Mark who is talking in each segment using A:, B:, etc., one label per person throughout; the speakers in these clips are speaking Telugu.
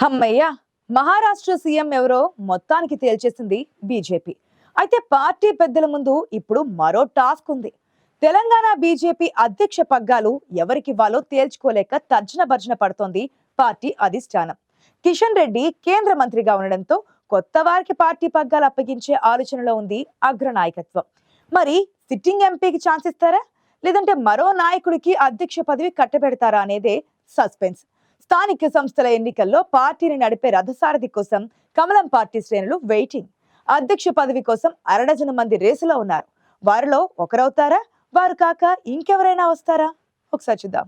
A: హమ్మయ్య మహారాష్ట్ర సీఎం ఎవరో మొత్తానికి తేల్చేసింది బీజేపీ. అయితే పార్టీ పెద్దల ముందు ఇప్పుడు మరో టాస్క్ ఉంది. తెలంగాణ బీజేపీ అధ్యక్ష పగ్గాలు ఎవరికివ్వాలో తేల్చుకోలేక తర్జన భర్జన పడుతోంది పార్టీ అధిష్టానం. కిషన్ రెడ్డి కేంద్ర మంత్రిగా ఉండడంతో కొత్త వారికి పార్టీ పగ్గాలు అప్పగించే ఆలోచనలో ఉంది అగ్రనాయకత్వం. మరి సిట్టింగ్ ఎంపీకి ఛాన్స్ ఇస్తారా? లేదంటే మరో నాయకుడికి అధ్యక్ష పదవి కట్టబెడతారా అనేదే సస్పెన్స్. స్థానిక సంస్థల ఎన్నికల్లో పార్టీని నడిపే రథసారథి కోసం కమలం పార్టీ శ్రేణులు వెయిటింగ్. అధ్యక్ష పదవి కోసం అరడజన మంది రేసులో ఉన్నారు. వారిలో ఒకరవుతారా? వారు కాక ఇంకెవరైనా వస్తారా? ఒకసారి చూద్దాం.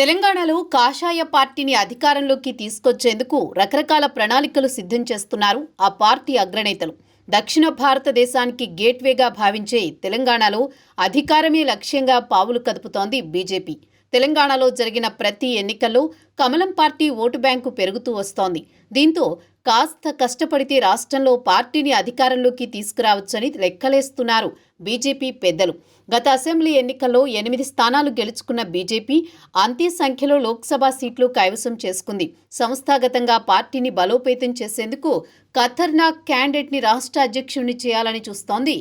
B: తెలంగాణలో కాషాయ పార్టీని అధికారంలోకి తీసుకొచ్చేందుకు రకరకాల ప్రణాళికలు సిద్ధం చేస్తున్నారు ఆ పార్టీ అగ్రనేతలు. దక్షిణ భారతదేశానికి గేట్వేగా భావించే తెలంగాణలో అధికారమే లక్ష్యంగా పావులు కదుపుతోంది బీజేపీ. తెలంగాణలో జరిగిన ప్రతి ఎన్నికల్లో కమలం పార్టీ ఓటు బ్యాంకు పెరుగుతూ వస్తోంది. దీంతో కాస్త కష్టపడితే రాష్ట్రంలో పార్టీని అధికారంలోకి తీసుకురావచ్చని లెక్కలేస్తున్నారు బీజేపీ పెద్దలు. గత అసెంబ్లీ ఎన్నికల్లో ఎనిమిది స్థానాలు గెలుచుకున్న బీజేపీ అంతే సంఖ్యలో లోక్సభ సీట్లు కైవసం చేసుకుంది. సంస్థాగతంగా పార్టీని బలోపేతం చేసేందుకు ఖతర్నాక్ క్యాండిడేట్ని రాష్ట్ర అధ్యక్షుడిని చేయాలని చూస్తోంది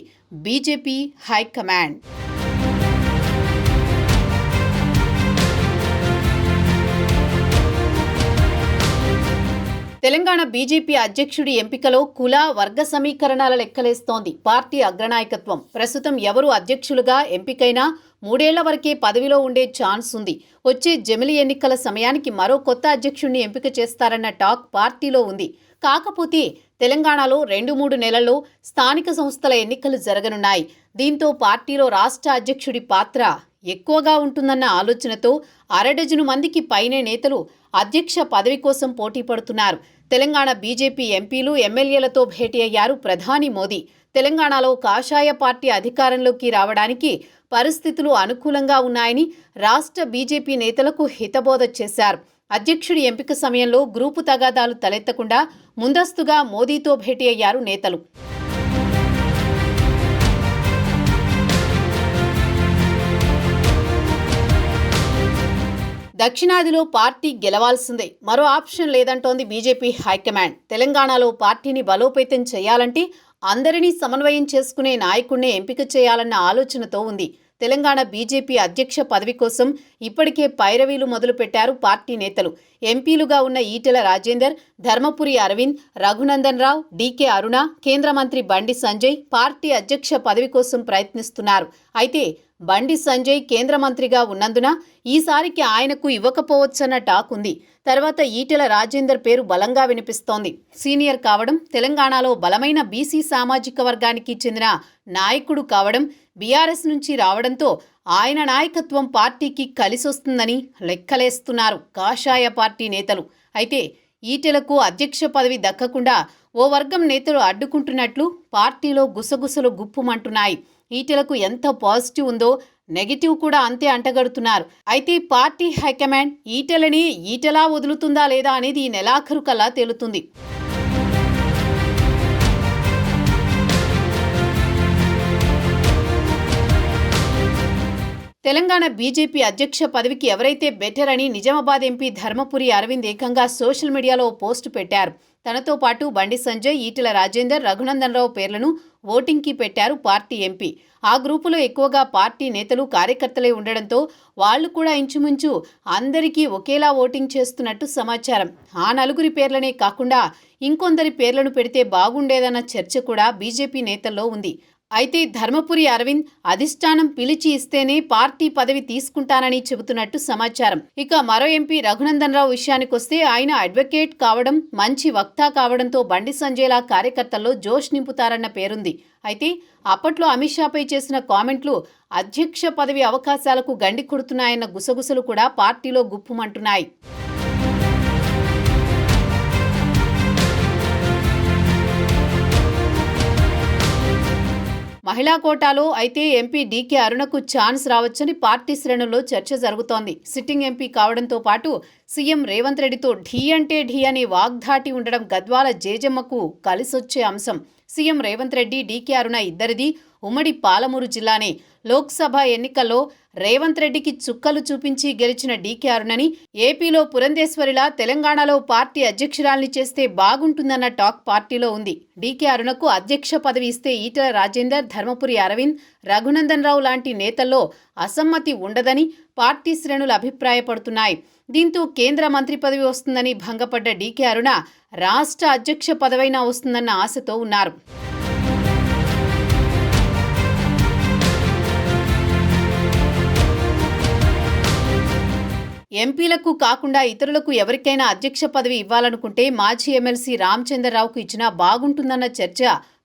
B: బీజేపీ హైకమాండ్. తెలంగాణ బీజేపీ అధ్యక్షుడి ఎంపికలో కుల వర్గ సమీకరణాల లెక్కలేస్తోంది. పార్టీ అగ్రనాయకత్వం. ప్రస్తుతం ఎవరు అధ్యక్షులుగా ఎంపికైనా మూడేళ్ళ వరకే పదవిలో ఉండే ఛాన్స్ ఉంది. వచ్చే జమిలి ఎన్నికల సమయానికి మరో కొత్త అధ్యక్షుడిని ఎంపిక చేస్తారన్న టాక్ పార్టీలో ఉంది. కాకపోతే తెలంగాణలో రెండు మూడు నెలల్లో స్థానిక సంస్థల ఎన్నికలు జరగనున్నాయి. దీంతో పార్టీలో రాష్ట్ర అధ్యక్షుడి పాత్ర ఎక్కువగా ఉంటుందన్న ఆలోచనతో అరడజను మందికి పైనే నేతలు అధ్యక్ష పదవి కోసం పోటీ పడుతున్నారు. తెలంగాణ బీజేపీ ఎంపీలు ఎమ్మెల్యేలతో భేటీ అయ్యారు ప్రధాని మోదీ. తెలంగాణలో కాషాయ పార్టీ అధికారంలోకి రావడానికి పరిస్థితులు అనుకూలంగా ఉన్నాయని రాష్ట్ర బీజేపీ నేతలకు హితబోధ చేశారు. అధ్యక్షుడి ఎంపిక సమయంలో గ్రూపు తగాదాలు తలెత్తకుండా ముందస్తుగా మోదీతో భేటీ అయ్యారు నేతలు. దక్షిణాదిలో పార్టీ గెలవాల్సిందే. మరో ఆప్షన్ లేదంటోంది బీజేపీ హైకమాండ్. తెలంగాణలో పార్టీని బలోపేతం చేయాలంటే అందరినీ సమన్వయం చేసుకునే నాయకుడినే ఎంపిక చేయాలన్న ఆలోచనతో ఉంది. తెలంగాణ బీజేపీ అధ్యక్ష పదవి కోసం ఇప్పటికే పైరవీలు మొదలుపెట్టారు పార్టీ నేతలు. ఎంపీలుగా ఉన్న ఈటెల రాజేందర్ ధర్మపురి అరవింద్ రఘునందన్ రావు డీకే అరుణ కేంద్ర మంత్రి బండి సంజయ్ పార్టీ అధ్యక్ష పదవి కోసం ప్రయత్నిస్తున్నారు. అయితే బండి సంజయ్ కేంద్ర మంత్రిగా ఉన్నందున ఈసారికి ఆయనకు ఇవ్వకపోవచ్చన్న టాక్ ఉంది. తర్వాత ఈటెల రాజేందర్ పేరు బలంగా వినిపిస్తోంది. సీనియర్ కావడం తెలంగాణలో బలమైన బీసీ సామాజిక వర్గానికి చెందిన నాయకుడు కావడం బీఆర్ఎస్ నుంచి రావడంతో ఆయన నాయకత్వం పార్టీకి కలిసొస్తుందని లెక్కలేస్తున్నారు కాషాయ పార్టీ నేతలు. అయితే ఈటెలకు అధ్యక్ష పదవి దక్కకుండా ఓ వర్గం నేతలు అడ్డుకుంటున్నట్లు పార్టీలో గుసగుసలు గుప్పుమంటున్నాయి. ఈటెలకు ఎంత పాజిటివ్ ఉందో నెగిటివ్ కూడా అంతే అంటగడుతున్నారు. అయితే పార్టీ హైకమాండ్ ఈటెలని ఈటెలా వదులుతుందా లేదా అనేది ఈ నెలాఖరు కల్లా తేలుతుంది. తెలంగాణ బీజేపీ అధ్యక్ష పదవికి ఎవరైతే బెటర్ అని నిజామాబాద్ ఎంపీ ధర్మపురి అరవింద్ ఏకంగా సోషల్ మీడియాలో పోస్టు పెట్టారు. తనతో పాటు బండి సంజయ్ ఈటెల రాజేందర్ రఘునందన్ రావు పేర్లను ఓటింగ్కి పెట్టారు పార్టీ ఎంపీ. ఆ గ్రూపులో ఎక్కువగా పార్టీ నేతలు కార్యకర్తలే ఉండడంతో వాళ్ళు కూడా ఇంచుమించు అందరికీ ఒకేలా ఓటింగ్ చేస్తున్నట్టు సమాచారం. ఆ నలుగురి పేర్లనే కాకుండా ఇంకొందరి పేర్లను పెడితే బాగుండేదన్న చర్చ కూడా బీజేపీ నేతల్లో ఉంది. అయితే ధర్మపురి అరవింద్ అధిష్టానం పిలిచి ఇస్తేనే పార్టీ పదవి తీసుకుంటానని చెబుతున్నట్టు సమాచారం. ఇక మరో ఎంపీ రఘునందన్ రావు విషయానికొస్తే ఆయన అడ్వకేట్ కావడం మంచి వక్తా కావడంతో బండి సంజయ్లా కార్యకర్తల్లో జోష్ నింపుతారన్న పేరుంది. అయితే అప్పట్లో అమిత్ షాపై చేసిన కామెంట్లు అధ్యక్ష పదవి అవకాశాలకు గండి కొడుతున్నాయన్న గుసగుసలు కూడా పార్టీలో గుప్పుమంటున్నాయి. మహిళా కోటాలో అయితే ఎంపీ డీకే అరుణకు ఛాన్స్ రావచ్చని పార్టీ శ్రేణుల్లో చర్చ జరుగుతోంది. సిట్టింగ్ ఎంపీ కావడంతో పాటు సీఎం రేవంత్ రెడ్డితో ఢీ అంటే ఢీ అనే వాగ్ధాటి ఉండడం గద్వాల జేజమ్మకు కలిసొచ్చే అంశం. సీఎం రేవంత్ రెడ్డి డీకే అరుణ ఇద్దరిది ఉమ్మడి పాలమూరు జిల్లానే. లోక్సభ ఎన్నికల్లో రేవంత్ రెడ్డికి చుక్కలు చూపించి గెలిచిన డీకే అరుణని ఏపీలో పురంధేశ్వరిలా తెలంగాణలో పార్టీ అధ్యక్షురాల్ని చేస్తే బాగుంటుందన్న టాక్ పార్టీలో ఉంది. డీకే అరుణకు అధ్యక్ష పదవి ఇస్తే ఈటల రాజేందర్ ధర్మపురి అరవింద్ రఘునందన్ రావు లాంటి నేతల్లో అసమ్మతి ఉండదని పార్టీ శ్రేణులు అభిప్రాయపడుతున్నాయి. దీంతో కేంద్ర మంత్రి పదవి వస్తుందని భంగపడ్డ డీకే అరుణ రాష్ట్ర అధ్యక్ష పదవైనా వస్తుందన్న ఆశతో ఉన్నారు. ఎంపీలకు కాకుండా ఇతరులకు ఎవరికైనా అధ్యక్ష పదవి ఇవ్వాలనుకుంటే మాజీ ఎమ్మెల్సీ రామచంద్రరావుకు ఇచ్చినా బాగుంటుందన్న చర్చ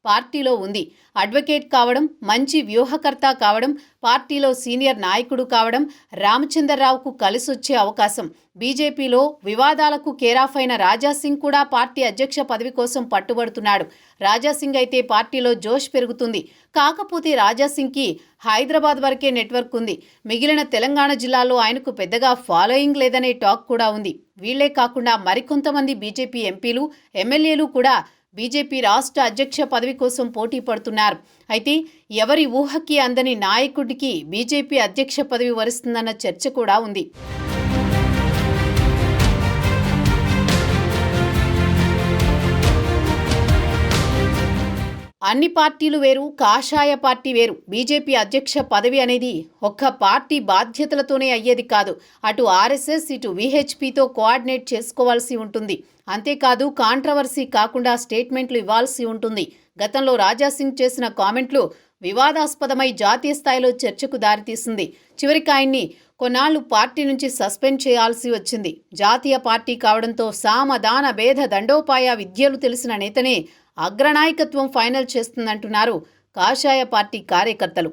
B: పార్టీలో ఉంది. అడ్వకేట్ కావడం మంచి వ్యూహకర్త కావడం పార్టీలో సీనియర్ నాయకుడు కావడం రామచంద్రరావుకు కలిసొచ్చే అవకాశం. బీజేపీలో వివాదాలకు కేరాఫ్ అయిన రాజాసింగ్ కూడా పార్టీ అధ్యక్ష పదవి కోసం పట్టుబడుతున్నాడు. రాజాసింగ్ అయితే పార్టీలో జోష్ పెరుగుతుంది. కాకపోతే రాజాసింగ్కి హైదరాబాద్ వరకే నెట్వర్క్ ఉంది. మిగిలిన తెలంగాణ జిల్లాలో ఆయనకు పెద్దగా ఫాలోయింగ్ లేదనే టాక్ కూడా ఉంది. వీళ్ళే కాకుండా మరికొంతమంది బీజేపీ ఎంపీలు ఎమ్మెల్యేలు కూడా బీజేపీ రాష్ట్ర అధ్యక్ష పదవి కోసం పోటీ పడుతున్నారు. అయితే ఎవరి ఊహకి అందని నాయకుడికి బీజేపీ అధ్యక్ష పదవి వరిస్తుందన్న చర్చ కూడా ఉంది. అన్ని పార్టీలు వేరు కాషాయ పార్టీ వేరు. బీజేపీ అధ్యక్ష పదవి అనేది ఒక్క పార్టీ బాధ్యతలతోనే అయ్యేది కాదు. అటు ఆర్ఎస్ఎస్ ఇటు విహెచ్పితో కోఆర్డినేట్ చేసుకోవాల్సి ఉంటుంది. అంతేకాదు కాంట్రవర్సీ కాకుండా స్టేట్మెంట్లు ఇవ్వాల్సి ఉంటుంది. గతంలో రాజాసింగ్ చేసిన కామెంట్లు వివాదాస్పదమై జాతీయ స్థాయిలో చర్చకు దారితీసింది. చివరికి ఆయన్ని కొన్నాళ్ళు పార్టీ నుంచి సస్పెండ్ చేయాల్సి వచ్చింది. జాతీయ పార్టీ కావడంతో సామదాన భేద దండోపాయ విద్యలు తెలిసిన నేతనే అగ్రనాయకత్వం ఫైనల్ చేస్తుందంటున్నారు కాషాయ పార్టీ కార్యకర్తలు.